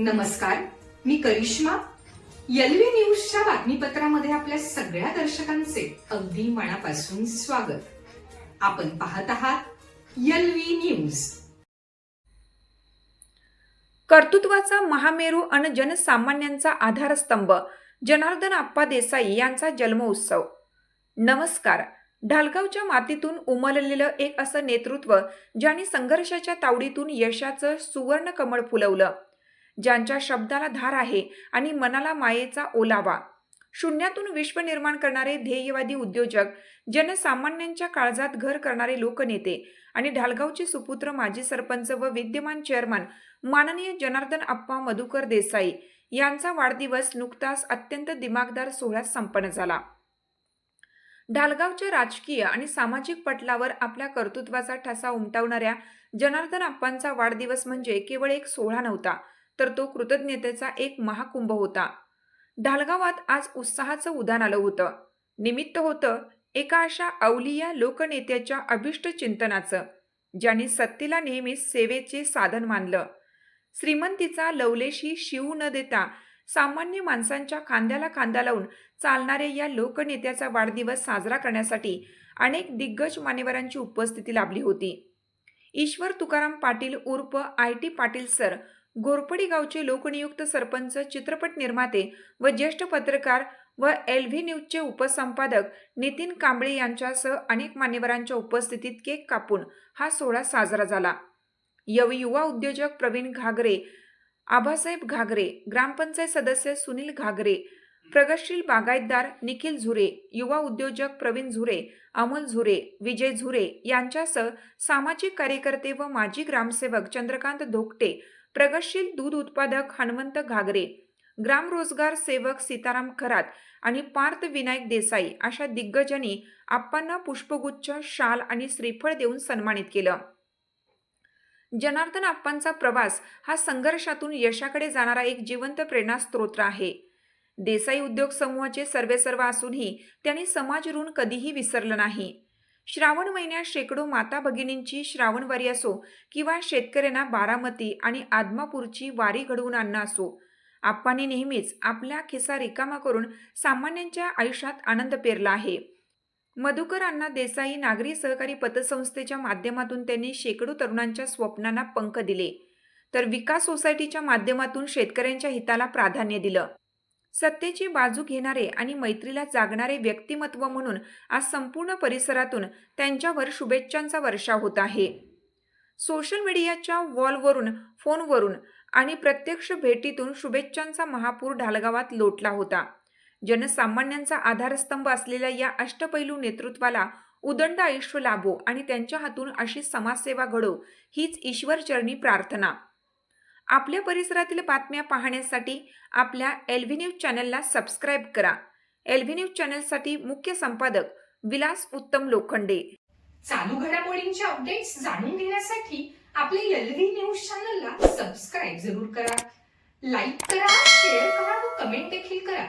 नमस्कार मी करिश्मा. एलव्ही न्यूजच्या बातमीपत्रामध्ये आपल्या सगळ्या दर्शकांचे अगदी मनापासून स्वागत. आपण पाहत आहात एलव्ही न्यूज. कर्तृत्वाचा महामेरू आणि जनसामान्यांचा आधारस्तंभ जनार्दन आप्पा देसाई यांचा जन्मोत्सव नमस्कार ढालगावच्या मातीतून उमललेलं एक असं नेतृत्व ज्यांनी संघर्षाच्या तावडीतून यशाचं सुवर्ण कमळ फुलवलं. ज्यांच्या शब्दाला धार आहे आणि मनाला मायेचा ओलावा. शून्यातून विश्व निर्माण करणारे ध्येयवादी उद्योजक जनसामान्यांच्या काळजात घर करणारे लोकनेते आणि ढालगावचे सुपुत्र माजी सरपंच व विद्यमान चेअरमन माननीय जनार्दन आप्पा मधुकर देसाई यांचा वाढदिवस नुकताच अत्यंत दिमागदार सोहळ्यात संपन्न झाला. ढालगावच्या राजकीय आणि सामाजिक पटलावर आपल्या कर्तृत्वाचा ठसा उमटवणाऱ्या जनार्दन आप्पांचा वाढदिवस म्हणजे केवळ एक सोहळा नव्हता तर तो कृतज्ञतेचा एक महाकुंभ होता. ढालगावात आज उत्साहाचं उदान आलं होतं. निमित्त होतं एका अशा अवलिया लोकनेत्याच्या अभिष्ट चिंतनाचं ज्याने सत्तेला नेहमीच सेवेचे साधन मानलं. श्रीमंतीचा लवलेशी शिवू न देता सामान्य माणसांच्या खांद्याला खांदा लावून चालणाऱ्या या लोकनेत्याचा वाढदिवस साजरा करण्यासाठी अनेक दिग्गज मान्यवरांची उपस्थिती लाभली होती. ईश्वर तुकाराम पाटील उर्फ I T Patil sir Ghorpadi गावचे लोकनियुक्त सरपंच चित्रपट निर्माते व ज्येष्ठ पत्रकार व एल व्ही न्यूजचे उपसंपादक नितीन कांबळे यांच्यासह अनेक मान्यवरांच्या उपस्थितीत केक कापून हा सोहळा साजरा झाला. यव युवा उद्योजक प्रवीण घागरे आबासाहेब घागरे ग्रामपंचायत सदस्य सुनील घागरे प्रगतशील बागायतदार निखिल झुरे युवा उद्योजक प्रवीण झुरे अमोल झुरे विजय झुरे यांच्यासह सामाजिक कार्यकर्ते व माजी ग्रामसेवक चंद्रकांत धोकटे प्रगतशील दूध उत्पादक हनुमंत घागरे ग्राम रोजगार सेवक सीताराम खरात आणि पार्थ विनायक देसाई अशा दिग्गजांनी आप्पांना पुष्पगुच्छ शाल आणि श्रीफळ देऊन सन्मानित केलं. जनार्दन आप्पांचा प्रवास हा संघर्षातून यशाकडे जाणारा एक जिवंत प्रेरणास्त्रोत्र आहे. देसाई उद्योग समूहाचे सर्वेसर्व असूनही त्यांनी समाज ऋण कधीही विसरलं नाही. श्रावण महिन्यात शेकडो माता भगिनींची श्रावणवारी असो किंवा शेतकऱ्यांना बारामती आणि आदमापूरची वारी घडवून आणणं असो. आप्पांनी नेहमीच आपल्या खिसा रिकामा करून सामान्यांच्या आयुष्यात आनंद पेरला आहे. मधुकर अण्णा देसाई नागरी सहकारी पतसंस्थेच्या माध्यमातून त्यांनी शेकडो तरुणांच्या स्वप्नांना पंख दिले. तर विकास सोसायटीच्या माध्यमातून शेतकऱ्यांच्या हिताला प्राधान्य दिलं. सत्तेची बाजू घेणारे आणि मैत्रीला जागणारे व्यक्तिमत्व म्हणून आज संपूर्ण परिसरातून त्यांच्यावर शुभेच्छांचा वर्षाव होत आहे. सोशल मीडियाच्या वॉलवरून फोनवरून आणि प्रत्यक्ष भेटीतून शुभेच्छांचा महापूर ढालगावात लोटला होता. जनसामान्यांचा आधारस्तंभ असलेल्या या अष्टपैलू नेतृत्वाला उदंड आयुष्य लाभो आणि त्यांच्या हातून अशी समाजसेवा घडो हीच ईश्वरचरणी प्रार्थना. आपल्या परिसरातील बातम्या पाहण्यासाठी आपल्या एलव्ही न्यूज चॅनलला सबस्क्राईब करा. एलव्ही न्यूज चॅनलसाठी मुख्य संपादक विलास उत्तम लोखंडे. चालू घडामोडींचे अपडेट्स जाणून घेण्यासाठी आपल्या एलव्ही न्यूज चॅनलला सबस्क्राईब जरूर करा. लाईक करा शेअर करा व कमेंट देखील करा.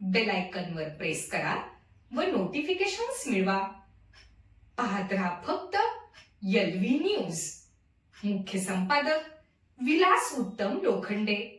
बेल आयकॉन वर प्रेस करा व नोटिफिकेशन्स मिळवा. पाहत राहा फक्त एलव्ही न्यूज. मुख्य संपादक विलास उत्तम लोखंडे.